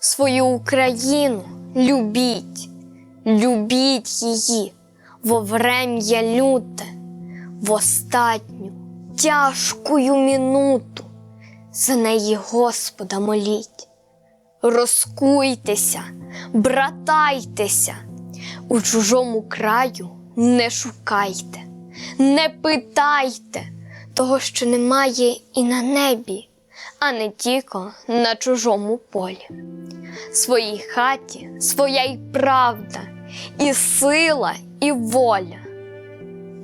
Свою Україну любіть, любіть її во врем'я люте, в остатню тяжкую минуту. За неї Господа моліть. Розкуйтеся, братайтеся, у чужому краю не шукайте, не питайте того, що немає і на небі, а не тільки на чужому полі. Своїй хаті своя й правда, і сила, і воля.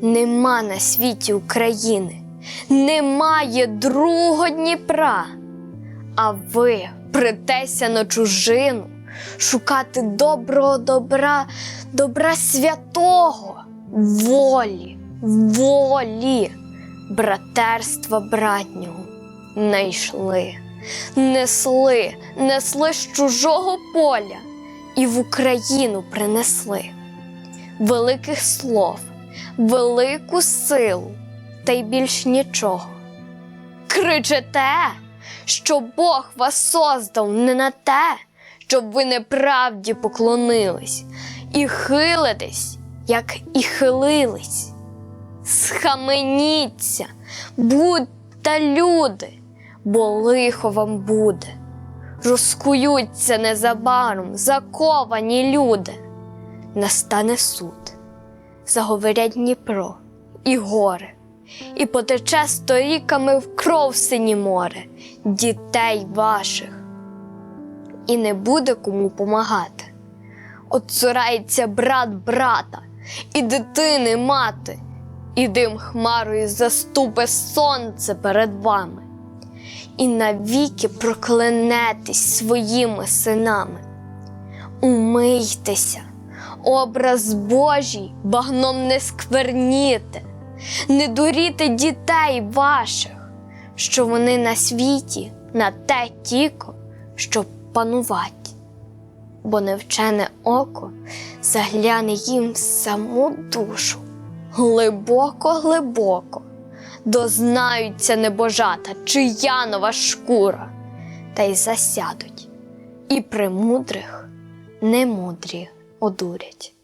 Нема на світі України, немає другого Дніпра. А ви притеся на чужину, шукати доброго добра, добра святого, волі, волі, братерства братнього. Найшли, несли, несли з чужого поля. І в Україну принесли. Великих слов, велику силу, та й більш нічого. Кричете, що Бог вас создав не на те, щоб ви неправді поклонились, і хилитесь, як і хилились. Схаменіться, будьте люди, бо лихо вам буде. Розкуються незабаром заковані люди. Настане суд, заговорять Дніпро і гори, і потече сторіками в кров сині море дітей ваших, і не буде кому помагати. Отцурається брат брата, і дитини мати, і дим хмарою заступе сонце перед вами, і навіки проклянетесь своїми синами. Умийтеся, образ Божий багном не скверніте, не дуріте дітей ваших, що вони на світі на те тіко, щоб панувати, бо невчене око загляне їм в саму душу, глибоко, глибоко, дознаються небожата, чия нова шкура, та й засядуть, і премудрих немудрі одурять.